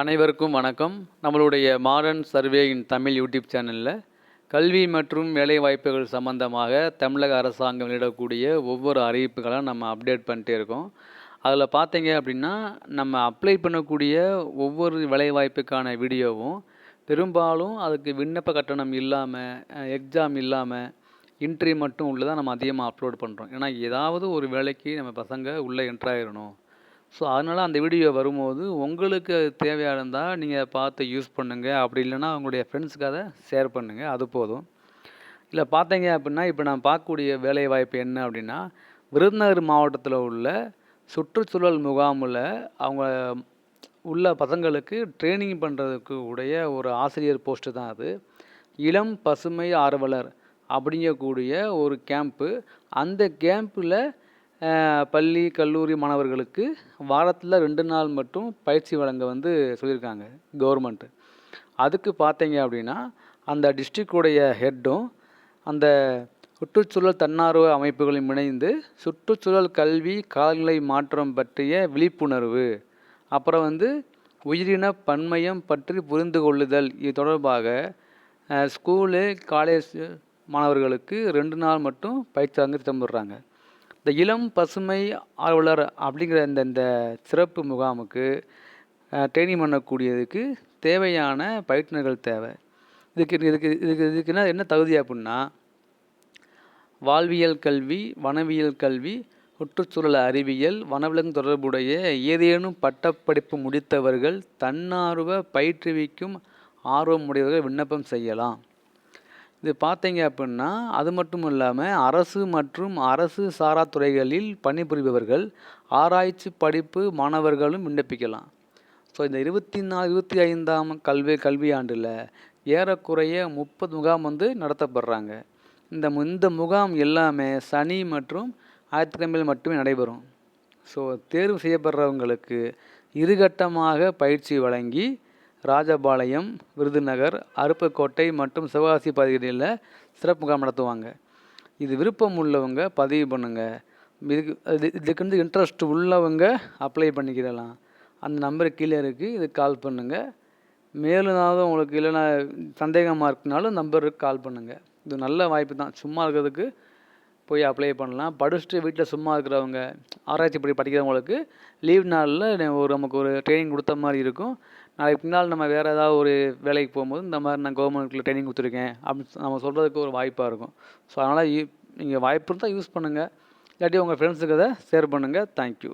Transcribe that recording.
அனைவருக்கும் வணக்கம். நம்மளுடைய modern survey in Tamil YouTube சேனலில் கல்வி மற்றும் வேலைவாய்ப்புகள் சம்பந்தமாக தமிழக அரசாங்கம் வெளியிடக்கூடிய ஒவ்வொரு அறிவிப்புகளும் நம்ம அப்டேட் பண்ணிட்டே இருக்கோம். அதில் பார்த்தீங்க அப்படின்னா நம்ம அப்ளை பண்ணக்கூடிய ஒவ்வொரு வேலைவாய்ப்புக்கான வீடியோவும் பெரும்பாலும் அதுக்கு விண்ணப்ப கட்டணம் இல்லாமல் எக்ஸாம் இல்லாமல் இன்ட்ரி மட்டும் உள்ளதான் நம்ம அதிகமாக அப்லோட் பண்ணுறோம் ஏன்னா ஏதாவது ஒரு வேலைக்கு நம்ம பசங்க உள்ளே என்ட்ராயிடணும் ஸோ அதனால் அந்த வீடியோ வரும்போது உங்களுக்கு அது தேவையாக இருந்தால் நீங்கள் பார்த்து யூஸ் பண்ணுங்கள் அப்படி இல்லைன்னா உங்களுடைய ஃப்ரெண்ட்ஸுக்கு அதை ஷேர் பண்ணுங்கள் அது போதும். இல்லை பார்த்தீங்க அப்படின்னா இப்போ நான் பார்க்கக்கூடிய வேலை வாய்ப்பு என்ன அப்படின்னா விருதுநகர் மாவட்டத்தில் உள்ள சுற்றுச்சூழல் முகாமில் அவங்க உள்ள பசங்களுக்கு ட்ரைனிங் பண்ணுறதுக்கு உடைய ஒரு ஆசிரியர் போஸ்ட்டு தான் அது. இளம் பசுமை ஆர்வலர் அப்படிங்கக்கூடிய ஒரு கேம்ப்பு அந்த கேம்பில் பள்ளி கல்லூரி மாணவர்களுக்கு வாரத்தில் ரெண்டு நாள் மட்டும் பயிற்சி வழங்க வந்து சொல்லியிருக்காங்க கவர்மெண்ட்டு அதுக்கு பார்த்தீங்க அப்படின்னா அந்த டிஸ்ட்ரிக்டுடைய ஹெட்டும் அந்த சுற்றுச்சூழல் தன்னார்வ அமைப்புகளும் இணைந்து சுற்றுச்சூழல் கல்வி காலநிலை மாற்றம் பற்றிய விழிப்புணர்வு அப்புறம் வந்து உயிரின பன்மயம் பற்றி புரிந்து கொள்ளுதல் இது தொடர்பாக ஸ்கூலு காலேஜ் மாணவர்களுக்கு ரெண்டு நாள் மட்டும் பயிற்சி அங்கே திட்டமிடுறாங்க. இந்த இளம் பசுமை ஆர்வலர் அப்படிங்கிற இந்த இந்த சிறப்பு முகாமுக்கு ட்ரைனிங் பண்ணக்கூடியதுக்கு தேவையான பயிற்றுனர்கள் தேவை. இதுக்கு இதுக்கு இதுக்கு இதுக்குன்னா என்ன என்ன தகுதி அப்படின்னா வாழ்வியல் கல்வி வனவியல் கல்வி சுற்றுச்சூழல் அறிவியல் வனவிலங்கு தொடர்புடைய ஏதேனும் பட்டப்படிப்பு முடித்தவர்கள் தன்னார்வ பயிற்றுவிக்கும் ஆர்வம் உடையவர்கள் விண்ணப்பம் செய்யலாம். இது பார்த்தீங்க அப்படின்னா அது மட்டும் இல்லாமல் அரசு மற்றும் அரசு சாரா துறைகளில் பணிபுரிபவர்கள் ஆராய்ச்சி படிப்பு மாணவர்களும் விண்ணப்பிக்கலாம். ஸோ இந்த இருபத்தி நாலு இருபத்தி ஐந்தாம் கல்வி கல்வியாண்டில் ஏறக்குறைய முப்பது முகாம் வந்து நடத்தப்படுறாங்க. இந்த இந்த முகாம் எல்லாமே சனி மற்றும் ஞாயிற்றுக்கிழமையில் மட்டுமே நடைபெறும். ஸோ தேர்வு செய்யப்படுறவங்களுக்கு இருகட்டமாக பயிற்சி வழங்கி ராஜபாளையம் விருதுநகர் அருப்புக்கோட்டை மற்றும் சிவகாசி பகுதிகளில் சிறப்பு முகாம் நடத்துவாங்க. இது விருப்பம் உள்ளவங்க பதிவு பண்ணுங்கள் இதுக்கு இது இதுக்கு வந்து இன்ட்ரெஸ்ட் உள்ளவங்க அப்ளை பண்ணிக்கிடலாம். அந்த நம்பர் கீழே இருக்குது இதுக்கு கால் பண்ணுங்கள் மேலும் உங்களுக்கு இல்லைன்னா சந்தேகமாக இருக்குனாலும் நம்பருக்கு கால் பண்ணுங்கள் இது நல்ல வாய்ப்பு தான். சும்மா இருக்கிறதுக்கு போய் அப்ளை பண்ணலாம். படிச்சுட்டு வீட்டில் சும்மா இருக்கிறவங்க ஆராய்ச்சி படி படிக்கிறவங்களுக்கு லீவ் நாளில் ஒரு நமக்கு ஒரு ட்ரைனிங் கொடுத்த மாதிரி இருக்கும். நாளைக்கு பின்னால் நம்ம வேறு ஏதாவது ஒரு வேலைக்கு போகும்போது இந்த மாதிரி நான் கவர்மெண்ட்டில் ட்ரைனிங் கொடுத்துருக்கேன் அப்படின்னு நம்ம சொல்கிறதுக்கு ஒரு வாய்ப்பாக இருக்கும். ஸோ அதனால் நீங்கள் வாய்ப்பு இருந்தால் யூஸ் பண்ணுங்கள் இல்லாட்டி உங்கள் ஃப்ரெண்ட்ஸுக்கு அதை ஷேர் பண்ணுங்கள் தேங்க்யூ